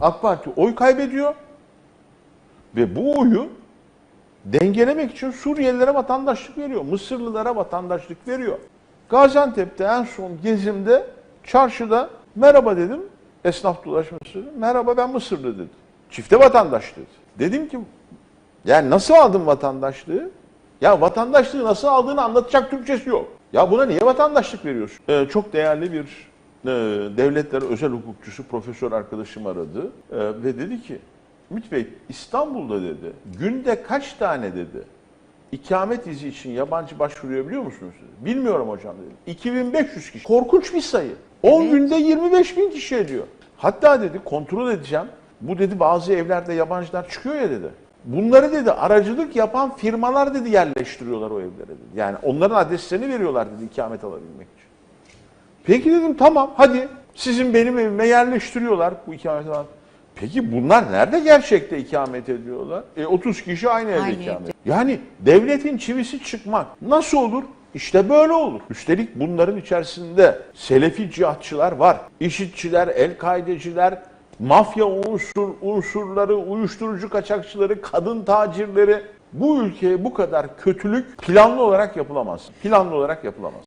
AK Parti oy kaybediyor ve bu oyu dengelemek için Suriyelilere vatandaşlık veriyor. Mısırlılara vatandaşlık veriyor. Gaziantep'te en son gezimde çarşıda merhaba dedim. Esnaf dolaşması. Merhaba ben Mısırlı dedi. Çifte vatandaş dedi. Dedim ki yani nasıl aldın vatandaşlığı? Ya vatandaşlığı nasıl aldığını anlatacak Türkçesi yok. Ya buna niye vatandaşlık veriyorsun? Ee, çok değerli bir devletler özel hukukçusu profesör arkadaşım aradı Ee, ve dedi ki Ümit Bey İstanbul'da dedi günde kaç tane dedi ikamet izi için yabancı başvuruyor biliyor musunuz? Dedi. Bilmiyorum hocam dedim. 2500 kişi. Korkunç bir sayı. 10 Evet. günde 25 bin kişi ediyor. Hatta dedi kontrol edeceğim. Bu dedi bazı evlerde yabancılar çıkıyor ya dedi. Bunları dedi aracılık yapan firmalar dedi yerleştiriyorlar o evlere dedi. Yani onların adreslerini veriyorlar dedi ikamet alabilmek için. Peki dedim tamam hadi sizin benim evime yerleştiriyorlar bu ikamet alan. Peki bunlar nerede gerçekte ikamet ediyorlar? E 30 kişi aynı evde Aynı ikamet. evde. Yani devletin çivisi çıkmak nasıl olur? İşte böyle olur. Üstelik bunların içerisinde Selefi cihatçılar var. İşitçiler, el-kaideciler, mafya unsur, unsurları, uyuşturucu kaçakçıları, kadın tacirleri. Bu ülkeye bu kadar kötülük planlı olarak yapılamaz. Planlı olarak yapılamaz.